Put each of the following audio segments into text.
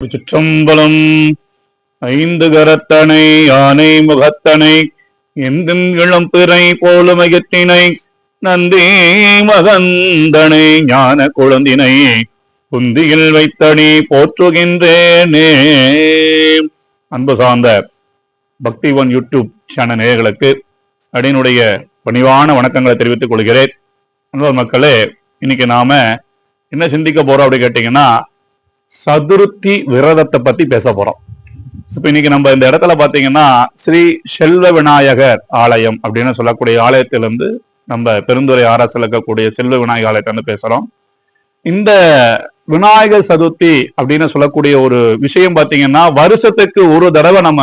சிற்றம்பலம் ஐந்து கரத்தனை யானை முகத்தனை எந்தின் இளம் பிறை போலுமயத்தினை நந்தி மகந்தனை ஞான குழந்தினை குந்தியில் வைத்தனி போற்றுகின்றேனே. அன்பு சார்ந்த பக்தி ஒன் யூடியூப் சேனல் நேயர்களுக்கு அடியினுடைய பணிவான வணக்கங்களை தெரிவித்துக் கொள்கிறேன். அன்பர் மக்களே இன்னைக்கு நாம என்ன சிந்திக்க போறோம் அப்படி கேட்டீங்கன்னா சதுர்த்தி விரதத்தை பத்தி பேச போறோம். இப்ப இன்னைக்கு நம்ம இந்த இடத்துல பாத்தீங்கன்னா ஸ்ரீ செல்வ விநாயகர் ஆலயம் அப்படின்னு சொல்லக்கூடிய ஆலயத்திலிருந்து நம்ம பெருந்துறை ஆராய்ச்சி இருக்கக்கூடிய செல்வ விநாயகர் ஆலயத்தை வந்து பேசுறோம். இந்த விநாயகர் சதுர்த்தி அப்படின்னு சொல்லக்கூடிய ஒரு விஷயம் பாத்தீங்கன்னா வருஷத்துக்கு ஒரு தடவை நம்ம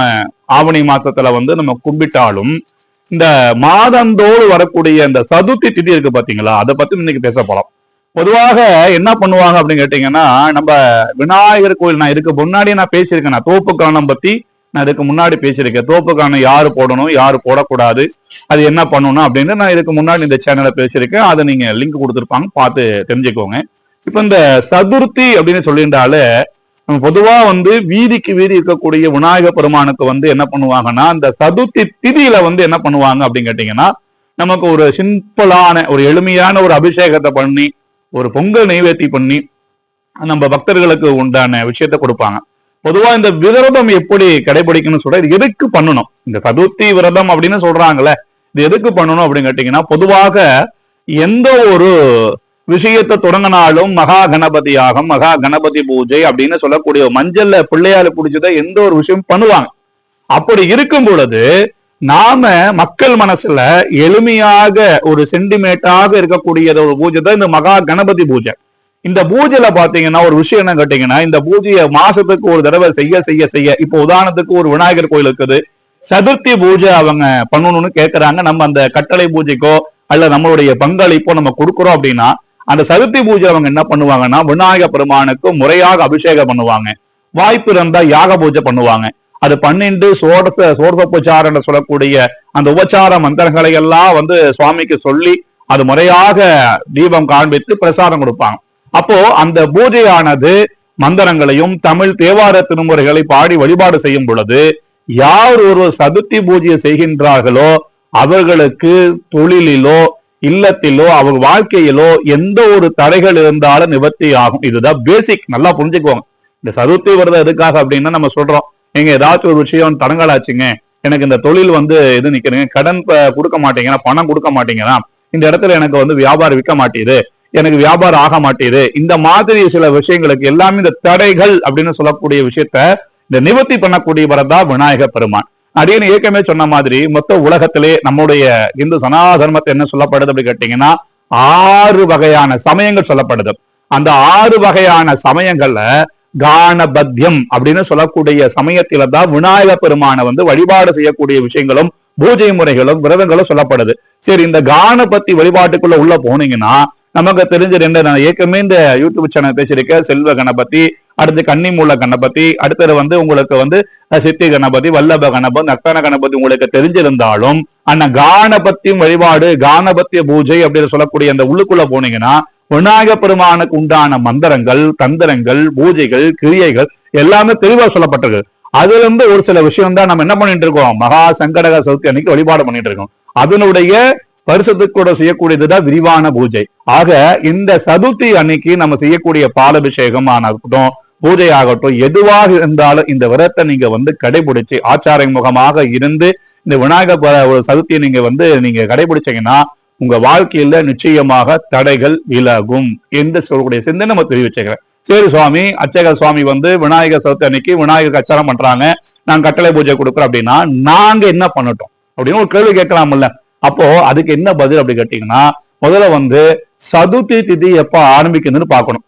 ஆவணி மாசத்துல வந்து நம்ம கும்பிட்டாலும் இந்த மாதந்தோடு வரக்கூடிய இந்த சதுர்த்தி திதி இருக்கு பாத்தீங்களா அதை பத்தி இன்னைக்கு பேச போறோம். பொதுவாக என்ன பண்ணுவாங்க அப்படின்னு கேட்டீங்கன்னா நம்ம விநாயகர் கோயில் நான் இதுக்கு முன்னாடி நான் பேசியிருக்கேன். நான் தோப்பு காணம் பத்தி நான் இதுக்கு முன்னாடி பேசியிருக்கேன். தோப்பு காணம் யாரு போடணும் யாரு போடக்கூடாது அது என்ன பண்ணணும் அப்படின்னு நான் இதுக்கு முன்னாடி இந்த சேனல்ல பேசியிருக்கேன். அதை நீங்க லிங்க் கொடுத்துருப்பாங்க பார்த்து தெரிஞ்சுக்கோங்க. இப்ப இந்த சதுர்த்தி அப்படின்னு சொல்லியிருந்தாலே பொதுவா வந்து வீதிக்கு வீதி இருக்கக்கூடிய விநாயக பெருமானுக்கு வந்து என்ன பண்ணுவாங்கன்னா இந்த சதுர்த்தி திதியில வந்து என்ன பண்ணுவாங்க அப்படின்னு கேட்டீங்கன்னா நமக்கு ஒரு சிம்பிளான ஒரு எளிமையான ஒரு அபிஷேகத்தை பண்ணி ஒரு பொங்கல் நெய்வேத்தி பண்ணி நம்ம பக்தர்களுக்கு உண்டான விஷயத்த கொடுப்பாங்க. பொதுவா இந்த விரதம் எப்படி கடைபிடிக்கணும்னு சொல்ற இது எதுக்கு பண்ணணும்? இந்த சதுர்த்தி விரதம் அப்படின்னு சொல்றாங்கல்ல இது எதுக்கு பண்ணணும் அப்படின்னு கேட்டீங்கன்னா பொதுவாக எந்த ஒரு விஷயத்தை தொடங்கினாலும் மகா கணபதி யாகம் மகா கணபதி பூஜை அப்படின்னு சொல்லக்கூடிய மஞ்சள்ல பிள்ளையால பிடிச்சத எந்த ஒரு விஷயம் பண்ணுவாங்க. அப்படி இருக்கும் பொழுது நாம மக்கள் மனசுல எளிமையாக ஒரு சென்டிமேட்டாக இருக்கக்கூடிய ஒரு பூஜை தான் இந்த மகா கணபதி பூஜை. இந்த பூஜையில பாத்தீங்கன்னா ஒரு விஷயம் என்ன கேட்டீங்கன்னா இந்த பூஜையை மாசத்துக்கு ஒரு தடவை செய்ய செய்ய செய்ய இப்போ உதாரணத்துக்கு ஒரு விநாயகர் கோயில் இருக்குது. சதுர்த்தி பூஜை அவங்க பண்ணணும்னு கேட்கறாங்க நம்ம அந்த கட்டளை பூஜைக்கோ அல்ல நம்மளுடைய பங்களிப்போ நம்ம கொடுக்குறோம் அப்படின்னா அந்த சதுர்த்தி பூஜை அவங்க என்ன பண்ணுவாங்கன்னா விநாயக பெருமானுக்கு முறையாக அபிஷேகம் பண்ணுவாங்க. வாய்ப்பு இருந்தா யாக பூஜை பண்ணுவாங்க. அது பன்னெண்டு சோடச சோடசோபச்சாரம் சொல்லக்கூடிய அந்த உபச்சார மந்திரங்களை எல்லாம் வந்து சுவாமிக்கு சொல்லி அது முறையாக தீபம் காண்பித்து பிரசாதம் கொடுப்பாங்க. அப்போ அந்த பூஜையானது மந்திரங்களையும் தமிழ் தேவார திருமுறைகளை பாடி வழிபாடு செய்யும் பொழுது யார் ஒரு சதுர்த்தி பூஜையை செய்கின்றார்களோ அவர்களுக்கு தொழிலிலோ இல்லத்திலோ அவங்க வாழ்க்கையிலோ எந்த ஒரு தடைகள் இருந்தாலும் நிவர்த்தி ஆகும். இதுதான் பேசிக் நல்லா புரிஞ்சுக்குவாங்க இந்த சதுர்த்தி விரதம் எதுக்காக அப்படின்னா நம்ம சொல்றோம். நீங்க ஏதாச்சும் ஒரு விஷயம் தடங்கலாச்சுங்க எனக்கு இந்த தொழில் வந்து இது நிக்கிறீங்க கடன் கொடுக்க மாட்டீங்கன்னா பணம் கொடுக்க மாட்டீங்கன்னா இந்த இடத்துல எனக்கு வந்து வியாபாரம் விற்க மாட்டேது எனக்கு வியாபாரம் ஆக மாட்டேது இந்த மாதிரி சில விஷயங்களுக்கு எல்லாமே இந்த தடைகள் அப்படின்னு சொல்லக்கூடிய விஷயத்த இந்த நிவர்த்தி பண்ணக்கூடியவர் தான் விநாயக பெருமான். அடியன் ஏற்கனவே சொன்ன மாதிரி மொத்த உலகத்திலே நம்முடைய இந்து சனாதர்மத்தை என்ன சொல்லப்படுது அப்படி கேட்டீங்கன்னா ஆறு வகையான சமயங்கள் சொல்லப்படுது. அந்த ஆறு வகையான சமயங்கள்ல கானபத்தியம் அப்படின்னு சொல்லக்கூடிய சமயத்தில தான் விநாயக பெருமானை வந்து வழிபாடு செய்யக்கூடிய விஷயங்களும் பூஜை முறைகளும் விரதங்களும் சொல்லப்படுது. சரி இந்த கானபத்தி வழிபாட்டுக்குள்ள உள்ள போனீங்கன்னா நமக்கு தெரிஞ்ச ரெண்டு நான் ஏற்கனவே இந்த யூடியூப் சேனல் பேசியிருக்கேன் செல்வ கணபதி அடுத்து கன்னிமூல கணபதி அடுத்தது வந்து உங்களுக்கு வந்து சித்தி கணபதி வல்லப கணபதி நக்தன கணபதி உங்களுக்கு தெரிஞ்சிருந்தாலும் அந்த கானபத்தியும் வழிபாடு கானபத்திய பூஜை அப்படின்னு சொல்லக்கூடிய அந்த உள்ளுக்குள்ள போனீங்கன்னா விநாயக பெருமானுக்கு உண்டான மந்திரங்கள் தந்திரங்கள் பூஜைகள் கிரியைகள் எல்லாமே தெளிவா சொல்லப்பட்டிருக்கு. அதுல இருந்து ஒரு சில விஷயம் தான் நம்ம என்ன பண்ணிட்டு இருக்கோம்? மகா சங்கடக சதுர்த்தி அன்னைக்கு வழிபாடு பண்ணிட்டு இருக்கோம். அதனுடைய பரிசுத்துக்கு கூட செய்யக்கூடியதுதான் விரிவான பூஜை. ஆக இந்த சதுர்த்தி அன்னைக்கு நம்ம செய்யக்கூடிய பாலபிஷேகம் ஆனட்டும் பூஜை ஆகட்டும் எதுவாக இருந்தாலும் இந்த விரத்தை நீங்க வந்து கடைபிடிச்சு ஆச்சார முகமாக இருந்து இந்த விநாயகர் ஒரு சதுர்த்தியை நீங்க வந்து நீங்க கடைபிடிச்சீங்கன்னா உங்க வாழ்க்கையில நிச்சயமாக தடைகள் விலகும் என்று சொல்லக்கூடிய சிந்தனை நம்ம தெரிவிச்சுக்கிறேன். சரி சுவாமி அர்ச்சக சுவாமி வந்து விநாயகர் சதுர்த்தி அன்னைக்கு விநாயகர் அச்சாரம் பண்றாங்க. நான் கட்டளை பூஜை கொடுக்குறோம் அப்படின்னா நாங்க என்ன பண்ணட்டும்? அப்படின்னு ஒரு கேள்வி கேட்கலாம்ல. அப்போ அதுக்கு என்ன பதில் அப்படி கேட்டீங்கன்னா முதல்ல வந்து சதுர்த்தி திதி எப்ப ஆரம்பிக்குதுன்னு பார்க்கணும்.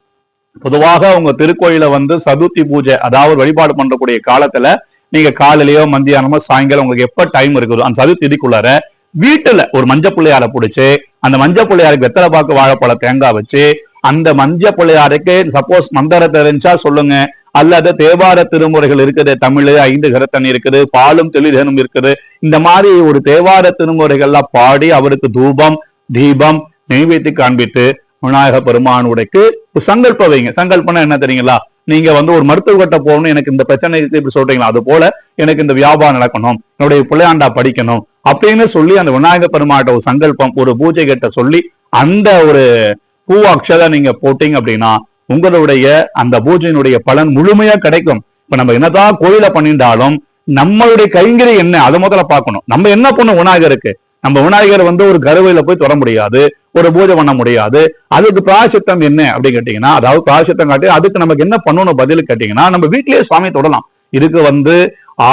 பொதுவாக உங்க திருக்கோயில வந்து சதுர்த்தி பூஜை அதாவது வழிபாடு பண்ணக்கூடிய காலத்துல நீங்க காலையிலயோ மத்தியானமோ சாயங்காலம் உங்களுக்கு எப்ப டைம் இருக்குதோ அந்த சதுர்த்தி திதிக்குள்ளார வீட்டுல ஒரு மஞ்ச பிள்ளையார பிடிச்சி அந்த மஞ்ச பிள்ளையாருக்கு வெத்தலை பாக்கு வாழைப்பழ தேங்காய் வச்சு அந்த மஞ்ச பிள்ளையாருக்கு சப்போஸ் மந்திரத்தை தெரிஞ்சா சொல்லுங்க. அல்லது தேவார திருமுறைகள் இருக்குது தமிழ் ஐந்து கரத்தன் இருக்குது பாலும் தெளிதனும் இருக்குது. இந்த மாதிரி ஒரு தேவார திருமுறைகள்லாம் பாடி அவருக்கு தூபம் தீபம் நெய்வேத்தி காண்பித்து விநாயக பெருமானுடைக்கு சங்கல்பம் வைங்க. சங்கல்பம்னா என்ன தெரியுங்களா? நீங்க வந்து ஒரு மருத்துவர்கிட்ட போகணும் எனக்கு இந்த பிரச்சனை இப்படி சொல்றீங்களா? அது போல எனக்கு இந்த வியாபாரம் நடக்கணும் என்னுடைய பிள்ளையாண்டா படிக்கணும் அப்படின்னு சொல்லி அந்த விநாயகர் பெருமாட்ட ஒரு சங்கல்பம் ஒரு பூஜை கிட்ட சொல்லி அந்த ஒரு பூ அக்ஷதை நீங்க போட்டீங்க அப்படின்னா உங்களுடைய அந்த பூஜையினுடைய பலன் முழுமையா கிடைக்கும். இப்ப நம்ம என்னதான் கோயில பண்ணிட்டாலும் நம்மளுடைய கைங்கறி என்ன அதை முதல்ல பார்க்கணும். நம்ம என்ன பண்ணும் விநாயகருக்கு? நம்ம விநாயகர் வந்து ஒரு கருவையில போய் தொட முடியாது ஒரு பூஜை பண்ண முடியாது. அதுக்கு பிராசித்தம் என்ன அப்படின்னு கேட்டீங்கன்னா அதாவது பிராசித்தம் காட்டி அதுக்கு நமக்கு என்ன பண்ணணும் பதில் கேட்டீங்கன்னா நம்ம வீட்டிலேயே சுவாமி தொடலாம். இதுக்கு வந்து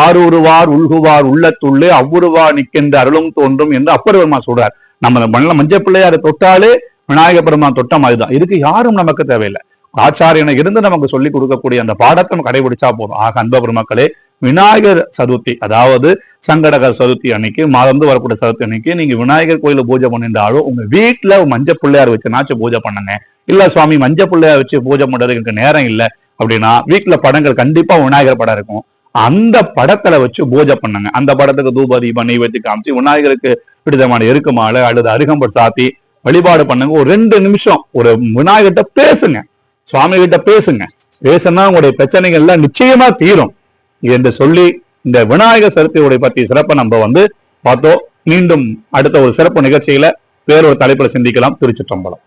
ஆறுருவார் உள்குவார் உள்ளத்துள்ளே அவ்வுருவா நிற்கின்ற அருளும் தோன்றும் என்று அப்பர் பெருமா சொல்றார். நம்ம மண்ணில் மஞ்சள் பிள்ளையாரை தொட்டாலே விநாயக பெருமான் தொட்ட மாதிரிதான். இதுக்கு யாரும் நமக்கு தேவையில்லை. ஆச்சாரியனை இருந்து நமக்கு சொல்லிக் கொடுக்கக்கூடிய அந்த பாடத்தை நம்ம கடைபிடிச்சா போதும். ஆக அன்ப பெருமக்களே விநாயகர் சதுர்த்தி அதாவது சங்கடகர் சதுர்த்தி அன்னைக்கு மாதந்து வரக்கூடிய சதுர்த்தி அன்னைக்கு நீங்க விநாயகர் கோயில பூஜை பண்ணிருந்தாலும் உங்க வீட்டுல மஞ்சள் பிள்ளையார் வச்சுனாச்சும் பூஜை பண்ணுங்க இல்ல சுவாமி மஞ்சள் பிள்ளையார் வச்சு பூஜை பண்றதுக்கு எனக்கு நேரம் இல்லை. அப்படின்னா வீட்டுல படங்கள் கண்டிப்பா விநாயகர் படம் இருக்கும். அந்த படத்துல வச்சு பூஜை பண்ணுங்க. அந்த படத்துக்கு தூப தீபம் நெய்வேத்தி காமிச்சு விநாயகருக்கு பிடித்தமான எருக்குமாலை அல்லது அருகம்பல் சாத்தி வழிபாடு பண்ணுங்க. ஒரு ரெண்டு நிமிஷம் ஒரு விநாயகர்கிட்ட பேசுங்க. சுவாமி கிட்ட பேசுங்க. பேசுனா உங்களுடைய பிரச்சனைகள் எல்லாம் நிச்சயமா தீரும். என்று சொல்லி இந்த விநாயகர் சதுர்த்தியுடைய பத்தி சிறப்பை நம்ம வந்து பார்த்தோம். மீண்டும் அடுத்த ஒரு சிறப்பு நிகழ்ச்சியில வேறொரு தலைப்புல சிந்திக்கலாம். திருச்சிற்றம்பலம்.